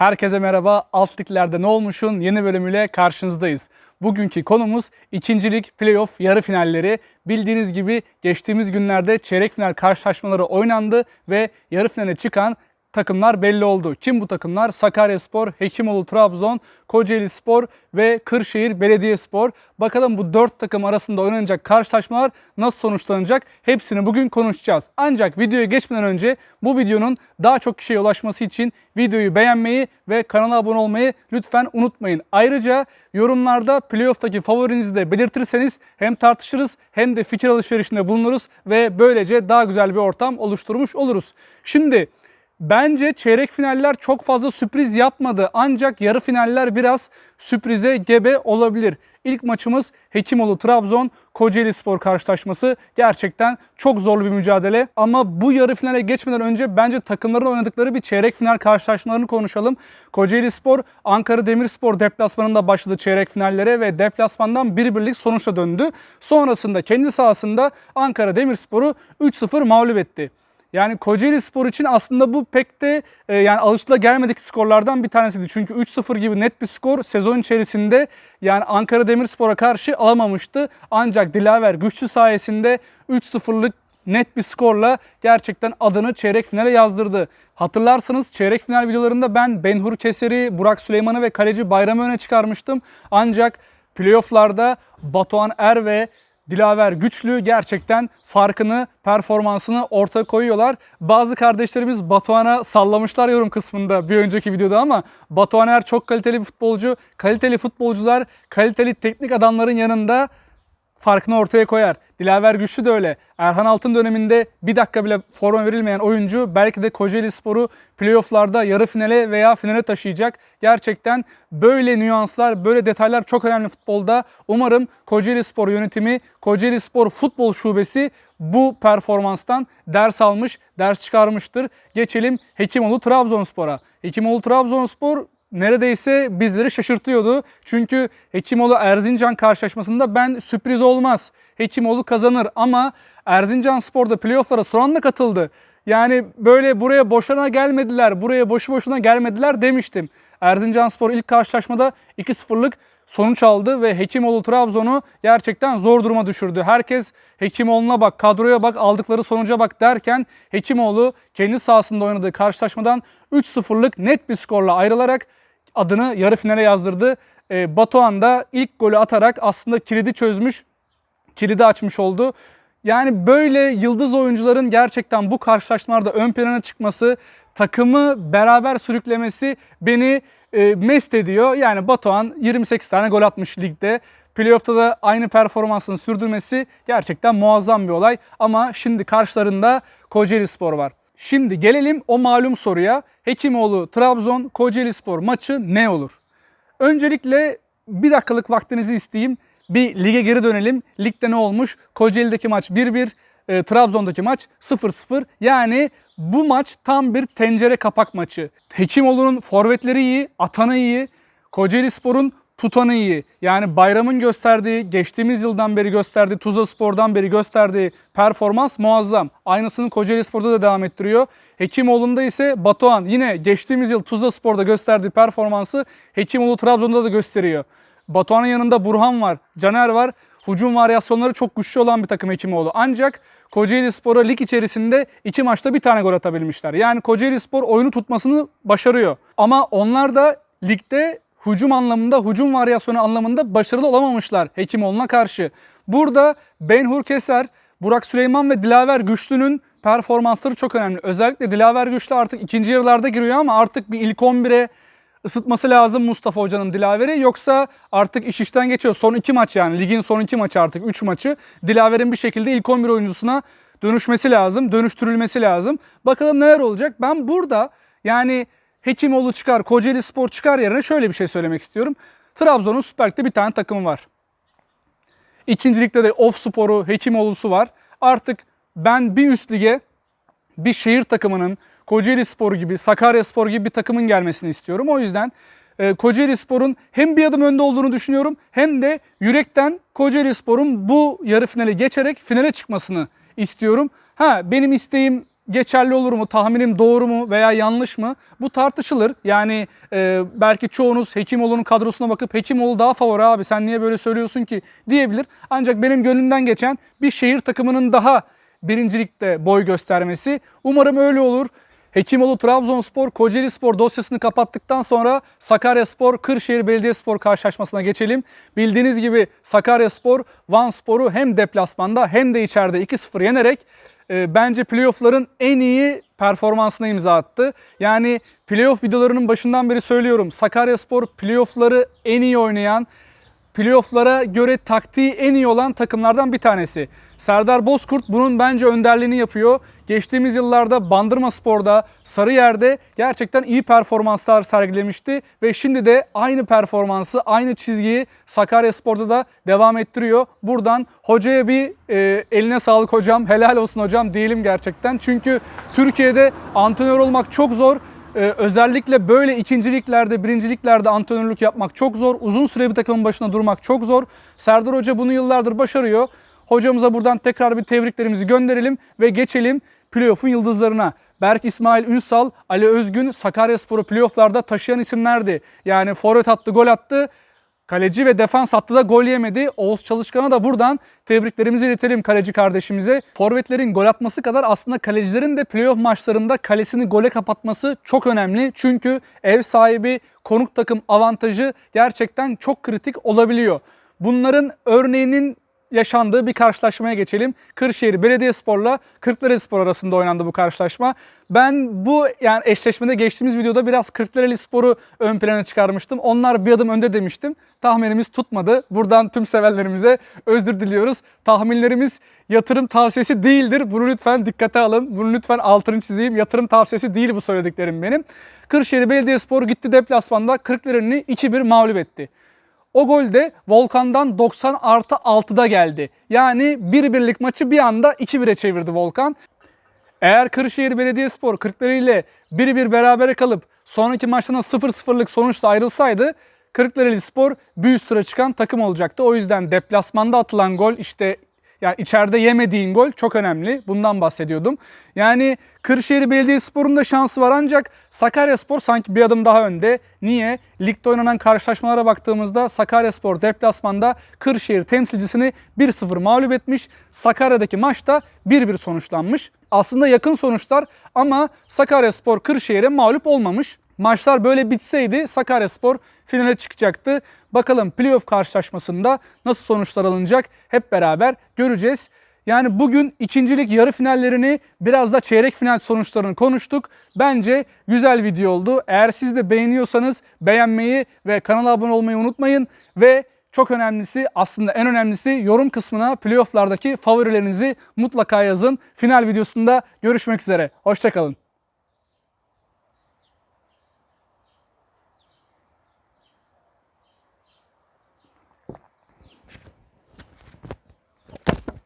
Herkese merhaba. Alt liglerde ne olmuşun yeni bölümüyle karşınızdayız. Bugünkü konumuz ikincilik playoff yarı finalleri. Bildiğiniz gibi geçtiğimiz günlerde çeyrek final karşılaşmaları oynandı ve yarı finale çıkan takımlar belli oldu. Kim bu takımlar? Sakaryaspor, Hekimoğlu Trabzon, Kocaeli Spor ve Kırşehir Belediyespor. Bakalım bu dört takım arasında oynanacak karşılaşmalar nasıl sonuçlanacak? Hepsini bugün konuşacağız. Ancak videoya geçmeden önce bu videonun daha çok kişiye ulaşması için videoyu beğenmeyi ve kanala abone olmayı lütfen unutmayın. Ayrıca yorumlarda playoff'taki favorinizi de belirtirseniz hem tartışırız hem de fikir alışverişinde bulunuruz ve böylece daha güzel bir ortam oluşturmuş oluruz. Şimdi Bence çeyrek finaller çok fazla sürpriz yapmadı ancak yarı finaller biraz sürprize gebe olabilir. İlk maçımız Hekimoğlu Trabzon Kocaeli Spor karşılaşması. Gerçekten çok zorlu bir mücadele. Ama bu yarı finale geçmeden önce bence takımların oynadıkları bir çeyrek final karşılaşmalarını konuşalım. Kocaeli Spor Ankara Demirspor deplasmanında başladı çeyrek finallere ve deplasmandan bir birlik sonuçla döndü. Sonrasında kendi sahasında Ankara Demirspor'u 3-0 mağlup etti. Yani Kocaeli Spor için aslında bu pek de e, yani alışıla gelmedik skorlardan bir tanesiydi. Çünkü 3-0 gibi net bir skor sezon içerisinde yani Ankara Demirspor'a karşı alamamıştı. Ancak Dilaver güçlü sayesinde 3-0'lık net bir skorla gerçekten adını çeyrek finale yazdırdı. Hatırlarsanız çeyrek final videolarında ben Benhur Keser'i, Burak Süleyman'ı ve kaleci Bayram'ı öne çıkarmıştım. Ancak playofflarda Batuhan Er ve Dilaver güçlü gerçekten farkını, performansını ortaya koyuyorlar. Bazı kardeşlerimiz Batuhan'a sallamışlar yorum kısmında bir önceki videoda ama Batuhan Er çok kaliteli bir futbolcu. Kaliteli futbolcular, kaliteli teknik adamların yanında farkını ortaya koyar. Dilaver Güçlü de öyle. Erhan Altın döneminde bir dakika bile forma verilmeyen oyuncu belki de Kocaeli Spor'u playofflarda yarı finale veya finale taşıyacak. Gerçekten böyle nüanslar, böyle detaylar çok önemli futbolda. Umarım Kocaeli Spor yönetimi, Kocaeli Spor futbol şubesi bu performanstan ders almış, ders çıkarmıştır. Geçelim Hekimoğlu Trabzonspor'a. Hekimoğlu Trabzonspor neredeyse bizleri şaşırtıyordu. Çünkü Hekimoğlu Erzincan karşılaşmasında ben sürpriz olmaz. Hekimoğlu kazanır ama Erzincan Spor'da playofflara son anda katıldı. Yani böyle buraya boşuna gelmediler, buraya boşu boşuna gelmediler demiştim. Erzincan Spor ilk karşılaşmada 2-0'lık sonuç aldı ve Hekimoğlu Trabzon'u gerçekten zor duruma düşürdü. Herkes Hekimoğlu'na bak, kadroya bak, aldıkları sonuca bak derken Hekimoğlu kendi sahasında oynadığı karşılaşmadan 3-0'lık net bir skorla ayrılarak adını yarı finale yazdırdı. E, Batuhan da ilk golü atarak aslında kilidi çözmüş, kilidi açmış oldu. Yani böyle yıldız oyuncuların gerçekten bu karşılaşmalarda ön plana çıkması, takımı beraber sürüklemesi beni e, mest ediyor. Yani Batuhan 28 tane gol atmış ligde. Playoff'ta da aynı performansını sürdürmesi gerçekten muazzam bir olay. Ama şimdi karşılarında Kocaeli Spor var. Şimdi gelelim o malum soruya. Hekimoğlu Trabzon Kocaeli Spor maçı ne olur? Öncelikle bir dakikalık vaktinizi isteyeyim. Bir lige geri dönelim. Ligde ne olmuş? Kocaeli'deki maç 1-1, e, Trabzon'daki maç 0-0. Yani bu maç tam bir tencere kapak maçı. Hekimoğlu'nun forvetleri iyi, atanı iyi. Kocaeli Spor'un tutanı iyi. Yani Bayram'ın gösterdiği, geçtiğimiz yıldan beri gösterdiği, Tuzla Spor'dan beri gösterdiği performans muazzam. Aynısını Kocaeli Spor'da da devam ettiriyor. Hekimoğlu'nda ise Batuhan yine geçtiğimiz yıl Tuzla Spor'da gösterdiği performansı Hekimoğlu Trabzon'da da gösteriyor. Batuhan'ın yanında Burhan var, Caner var. Hücum varyasyonları çok güçlü olan bir takım Hekimoğlu. Ancak Kocaeli Spor'a lig içerisinde iki maçta bir tane gol atabilmişler. Yani Kocaeli Spor oyunu tutmasını başarıyor. Ama onlar da ligde hücum anlamında, hücum varyasyonu anlamında başarılı olamamışlar Hekimoğlu'na karşı. Burada Benhur Keser, Burak Süleyman ve Dilaver Güçlü'nün performansları çok önemli. Özellikle Dilaver Güçlü artık ikinci yarılarda giriyor ama artık bir ilk 11'e ısıtması lazım Mustafa Hoca'nın Dilaver'i. Yoksa artık iş işten geçiyor. Son iki maç yani. Ligin son iki maçı artık. Üç maçı. Dilaver'in bir şekilde ilk 11 oyuncusuna dönüşmesi lazım. Dönüştürülmesi lazım. Bakalım neler olacak. Ben burada yani Hekimoğlu çıkar, Kocaeli Spor çıkar yerine şöyle bir şey söylemek istiyorum. Trabzon'un Süper Lig'de bir tane takımı var. İkincilikte de Of Spor'u, Hekimoğlu'su var. Artık ben bir üst lige bir şehir takımının Kocaeli Spor gibi, Sakarya Spor gibi bir takımın gelmesini istiyorum. O yüzden e, Kocaeli Spor'un hem bir adım önde olduğunu düşünüyorum hem de yürekten Kocaeli Spor'un bu yarı finale geçerek finale çıkmasını istiyorum. Ha benim isteğim geçerli olur mu? Tahminim doğru mu veya yanlış mı? Bu tartışılır. Yani e, belki çoğunuz Hekimoğlu'nun kadrosuna bakıp Hekimoğlu daha favori abi sen niye böyle söylüyorsun ki diyebilir. Ancak benim gönlümden geçen bir şehir takımının daha birincilikte boy göstermesi. Umarım öyle olur. Hekimoğlu Trabzonspor, Kocaeli Spor dosyasını kapattıktan sonra Sakaryaspor, Kırşehir Belediyespor karşılaşmasına geçelim. Bildiğiniz gibi Sakaryaspor, Van Spor'u hem deplasmanda hem de içeride 2-0 yenerek e, bence playoff'ların en iyi performansına imza attı. Yani playoff videolarının başından beri söylüyorum. Sakaryaspor playoff'ları en iyi oynayan, playoff'lara göre taktiği en iyi olan takımlardan bir tanesi. Serdar Bozkurt bunun bence önderliğini yapıyor. Geçtiğimiz yıllarda Bandırma Spor'da, Sarıyer'de gerçekten iyi performanslar sergilemişti ve şimdi de aynı performansı, aynı çizgiyi Sakaryaspor'da da devam ettiriyor. Buradan hocaya bir e, eline sağlık hocam, helal olsun hocam diyelim gerçekten. Çünkü Türkiye'de antrenör olmak çok zor. Ee, özellikle böyle ikinciliklerde, birinciliklerde antrenörlük yapmak çok zor. Uzun süre bir takımın başına durmak çok zor. Serdar Hoca bunu yıllardır başarıyor. Hocamıza buradan tekrar bir tebriklerimizi gönderelim ve geçelim playoff'un yıldızlarına. Berk İsmail Ünsal, Ali Özgün Sakaryaspor'u playoff'larda taşıyan isimlerdi. Yani forvet attı, gol attı. Kaleci ve defans hattı da gol yemedi. Oğuz Çalışkan'a da buradan tebriklerimizi iletelim kaleci kardeşimize. Forvetlerin gol atması kadar aslında kalecilerin de playoff maçlarında kalesini gole kapatması çok önemli. Çünkü ev sahibi konuk takım avantajı gerçekten çok kritik olabiliyor. Bunların örneğinin yaşandığı bir karşılaşmaya geçelim. Kırşehir Belediyespor'la Kırklarelispor arasında oynandı bu karşılaşma. Ben bu yani eşleşmede geçtiğimiz videoda biraz Kırklarelispor'u ön plana çıkarmıştım. Onlar bir adım önde demiştim. Tahminimiz tutmadı. Buradan tüm severlerimize özür diliyoruz. Tahminlerimiz yatırım tavsiyesi değildir. Bunu lütfen dikkate alın. Bunu lütfen altını çizeyim. Yatırım tavsiyesi değil bu söylediklerim benim. Kırşehir Belediyespor gitti deplasmanda Kırklareli'ni 2-1 mağlup etti. O gol de Volkan'dan 90 artı 6'da geldi. Yani bir birlik maçı bir anda 2-1'e çevirdi Volkan. Eğer Kırşehir Belediyespor Kırklareli ile 1-1 berabere kalıp sonraki maçtan 0-0'lık sonuçla ayrılsaydı Kırklareli Spor bir üst tura çıkan takım olacaktı. O yüzden deplasmanda atılan gol işte yani içeride yemediğin gol çok önemli. Bundan bahsediyordum. Yani Kırşehir Belediyespor'un da şansı var ancak Sakaryaspor sanki bir adım daha önde. Niye? Ligde oynanan karşılaşmalara baktığımızda Sakaryaspor deplasmanda Kırşehir temsilcisini 1-0 mağlup etmiş. Sakarya'daki maçta 1-1 sonuçlanmış. Aslında yakın sonuçlar ama Sakaryaspor Kırşehir'e mağlup olmamış. Maçlar böyle bitseydi Sakaryaspor finale çıkacaktı. Bakalım playoff karşılaşmasında nasıl sonuçlar alınacak hep beraber göreceğiz. Yani bugün ikincilik yarı finallerini biraz da çeyrek final sonuçlarını konuştuk. Bence güzel video oldu. Eğer siz de beğeniyorsanız beğenmeyi ve kanala abone olmayı unutmayın. Ve çok önemlisi aslında en önemlisi yorum kısmına playofflardaki favorilerinizi mutlaka yazın. Final videosunda görüşmek üzere. Hoşçakalın.